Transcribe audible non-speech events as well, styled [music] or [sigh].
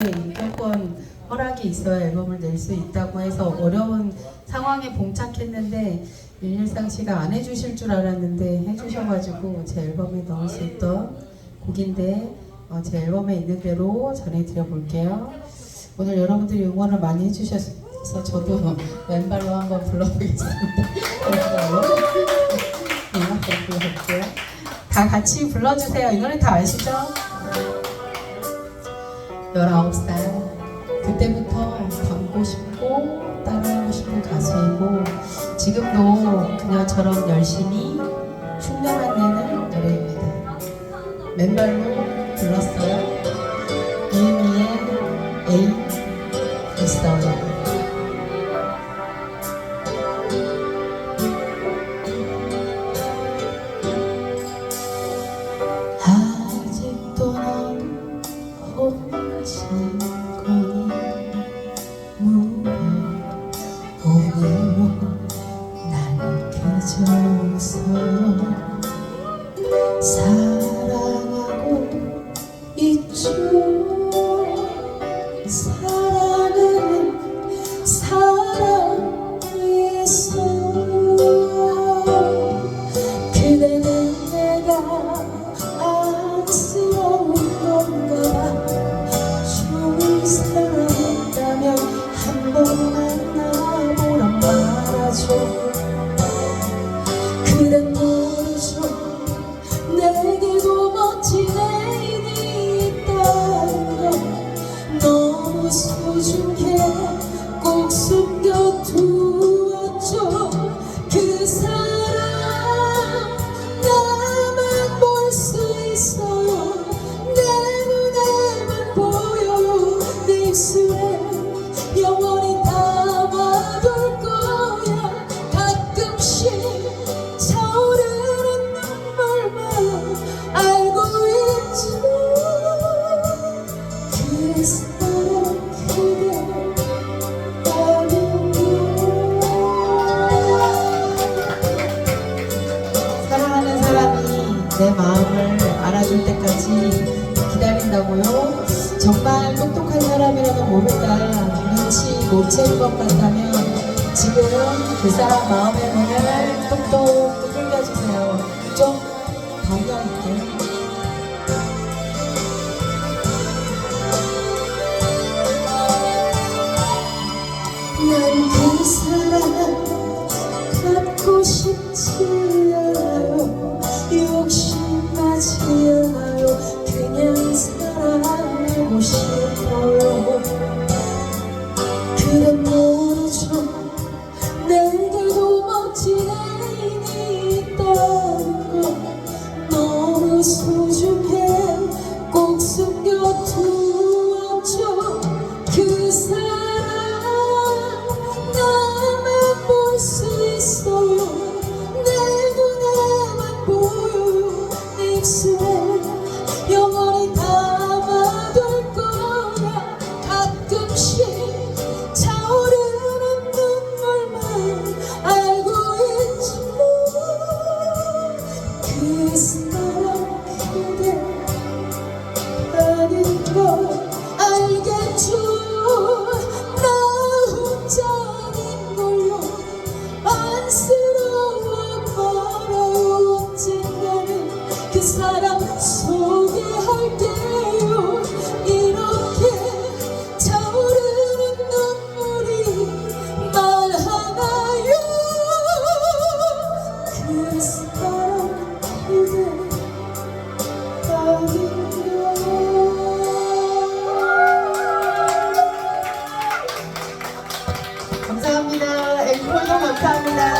무조건 허락이 있어야 앨범을 낼 수 있다고 해서 어려운 상황에 봉착했는데 윤일상 씨가 안 해주실 줄 알았는데 해주셔가지고 제 앨범에 넣을 수 있던 곡인데 어, 제 앨범에 있는 대로 전해드려 볼게요. 오늘 여러분들이 응원을 많이 해주셔서 저도 [laughs] 왼발로 한번 불러보겠습니다. 네. 다 같이 불러주세요. 이 노래 다 아시죠? 19살. 그때부터 닮고 싶고 따라하고 싶은 가수이고 지금도 그녀처럼 열심히 흉내만 내는 노래입니다. 맨발로 거니 무려 오늘로 웃어요 사랑하고 있죠 사랑은 사랑이 있어요 그대는 내가 보 내 마음을 알아줄 때까지 기다린다고요? 정말 똑똑한 사람이라면 모를까 눈치 못 채는 것 같다면 지금 그 사람 마음의 문을 똑똑 두들겨주세요. 좀 싶어요 그댄 모르죠. 내게도 멋진 애인이 있다는 걸 너무 소중해. 꼭 숨겨두었죠. 그 사랑 나만 볼 수 있어요 내 눈에만 보여요 내 입술에 감사